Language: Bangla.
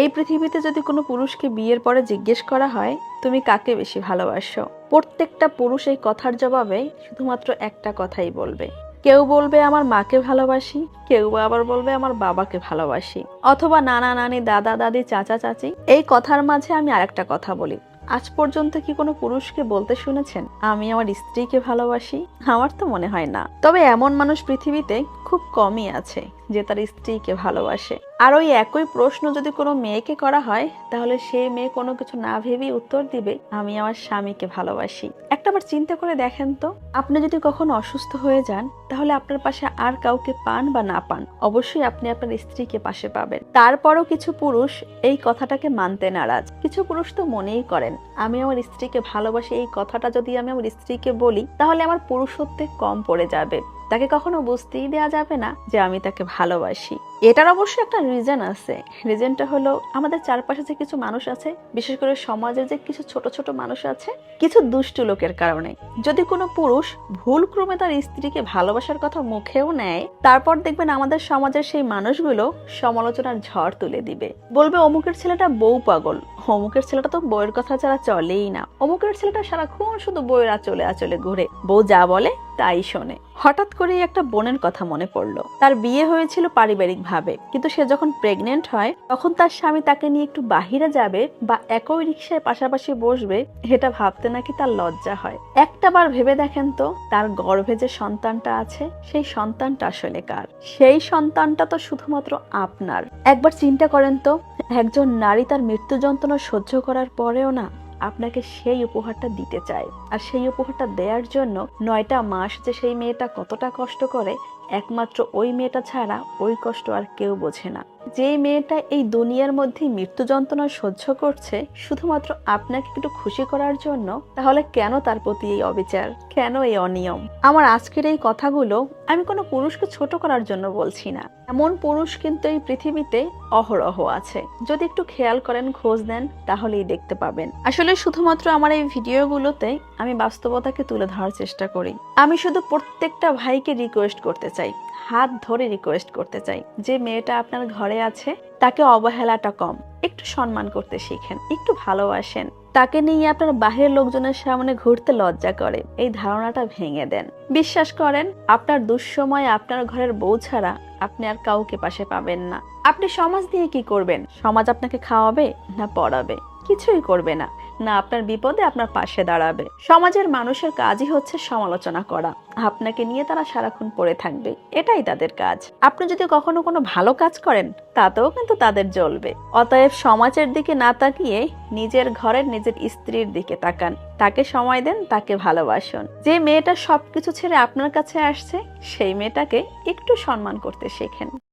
এই পৃথিবীতে যদি কোনো পুরুষকে বিয়ের পরে জিজ্ঞেস করা হয়, তুমি কাকে বেশি ভালোবাসো? প্রত্যেকটা পুরুষ এই কথার জবাবে শুধুমাত্র একটা কথাই বলবে। কেউ বলবে, আমার মাকে ভালোবাসি। কেউ আবার বলবে, আমার বাবাকে ভালোবাসি। অথবা নানা নানি, দাদা, দাদি, চাচা, চাচি, এই কথার মাঝে আমি আরেকটা কথা বলি। আজ পর্যন্ত কি কোনো পুরুষকে বলতে শুনেছেন, আমি আমার স্ত্রীকে ভালোবাসি? আমার তো মনে হয় না। তবে এমন মানুষ পৃথিবীতে খুব কমই আছে যে তার স্ত্রীকে ভালোবাসে। আর ওই একই প্রশ্ন যদি কোনো মেয়েকে করা হয়, তাহলে সে মেয়ে কোনো কিছু না ভেবেই উত্তর দিবে, আমি আমার স্বামীকে ভালোবাসি। একটাবার চিন্তা করে দেখেন তো, আপনি যদি কখনো অসুস্থ হয়ে যান, তাহলে আপনার পাশে আর কাউকে পান বা না পান, অবশ্যই আপনি আপনার স্ত্রীকে পাশে পাবেন। তারপরও কিছু পুরুষ এই কথাটাকে মানতে নারাজ। কিছু পুরুষ তো মনেই করেন, আমি আমার স্ত্রীকে ভালোবাসি। এই কথাটা যদি আমি আমার স্ত্রীকে বলি, তাহলে আমার পুরুষত্বে কম পড়ে যাবে। তাকে কখনো বুঝতেই দেওয়া যাবে না যে আমি তাকে ভালোবাসি। এটার অবশ্যই একটা রিজন আছে। রিজনটা হলো আমাদের চারপাশে যে কিছু মানুষ আছে, বিশেষ করে সমাজের যে কিছু ছোট ছোট মানুষ আছে, কিছু দুষ্ট লোকের কারণে। যদি কোনো পুরুষ ভুল ক্রমে তার স্ত্রীকে ভালোবাসার কথা মুখেও নেয়, তারপর দেখবেন আমাদের সমাজের সেই মানুষগুলো সমালোচনার ঝড় তুলে দিবে। বলবে, অমুকের ছেলেটা বউ পাগল। অমুকের ছেলেটা তো বইয়ের কথা ছাড়া চলেই না। অমুকের ছেলেটা সারাক্ষণ শুধু বউয়ের আচলে আচলে ঘুরে। বউ যা বলে তাই শোনে। হঠাৎ করেই একটা বোনের কথা মনে পড়ল। তার বিয়ে হয়েছিল পারিবারিক ভাবে কিন্তু সে যখন প্রেগনেন্ট হয়, তখন তার স্বামী তাকে নিয়ে একটু বাহিরে যাবে বা একই রিক্সায় পাশাপাশি বসবে, এটা ভাবতে নাকি তার লজ্জা হয়। একটা বার ভেবে দেখেন তো, তার গর্ভে যে সন্তানটা আছে, সেই সন্তানটা আসলে কার? সেই সন্তানটা তো শুধুমাত্র আপনার। একবার চিন্তা করেন তো একজন নারী তার মৃত্যু যন্ত্রণা সহ্য করার পরেও না আপনাকে সেই উপহারটা দিতে চায়। আর সেই উপহারটা দেওয়ার জন্য নয়টা মাস যে সেই মেয়েটা কতটা কষ্ট করে, একমাত্র ওই মেয়েটা ছাড়া ওই কষ্ট আর কেউ বোঝে না। যে মেয়েটা এই দুনিয়ার মধ্যে মৃত্যু যন্ত্রণা সহ্য করছে, শুধুমাত্র আপনাকে একটু খুশি করার জন্য, তাহলে কেন তার প্রতি এই অবিচার? কেন এই অনিয়ম? আমার আজকের এই কথাগুলো আমি কোনো পুরুষকে ছোট করার জন্য বলছি না। এমন পুরুষ কিন্তু এই পৃথিবীতে অহরহ আছে। যদি একটু খেয়াল করেন, খোঁজ নেন, তাহলেই দেখতে পাবেন। আসলে শুধুমাত্র আমার এই ভিডিওগুলোতে আমি বাস্তবতাকে তুলে ধরার চেষ্টা করি। আমি শুধু প্রত্যেকটা ভাইকে রিকোয়েস্ট করতে চাই। হাত ধরে রিকোয়েস্ট করতে চাই। যে মেয়েটা আপনার ঘরে আছে, তাকে অবহেলাটা কম। একটু সম্মান করতে শিখেন, একটু ভালোবাসেন। তাকে নিয়ে আপনার বাহিরের লোকজনের সামনে ঘুরতে লজ্জা করে। এই ধারণাটা ভেঙে দেন। বিশ্বাস করেন, আপনার দুঃসময়ে আপনার ঘরের বউ ছাড়া আপনি আর কাউকে পাশে পাবেন না। আপনি সমাজ দিয়ে কি করবেন? সমাজ আপনাকে খাওয়াবে না পড়াবে? কিছুই করবে না। না আপনার বিপদে আপনার পাশে দাঁড়াবে। সমাজের মানুষের কাজই হচ্ছে সমালোচনা করা। আপনাকে নিয়ে তারা সারাক্ষণ পড়ে থাকবে। এটাই তাদের কাজ। আপনি যদি কখনো কোনো ভালো কাজ করেন, তাতেও কিন্তু তাদের জ্বলবে। অতএব সমাজের দিকে না তাকিয়ে নিজের ঘরের নিজের স্ত্রীর দিকে তাকান। তাকে সময় দেন, তাকে ভালোবাসুন। যে মেয়েটা সবকিছু ছেড়ে আপনার কাছে আসছে, সেই মেয়েটাকে একটু সম্মান করতে শেখেন।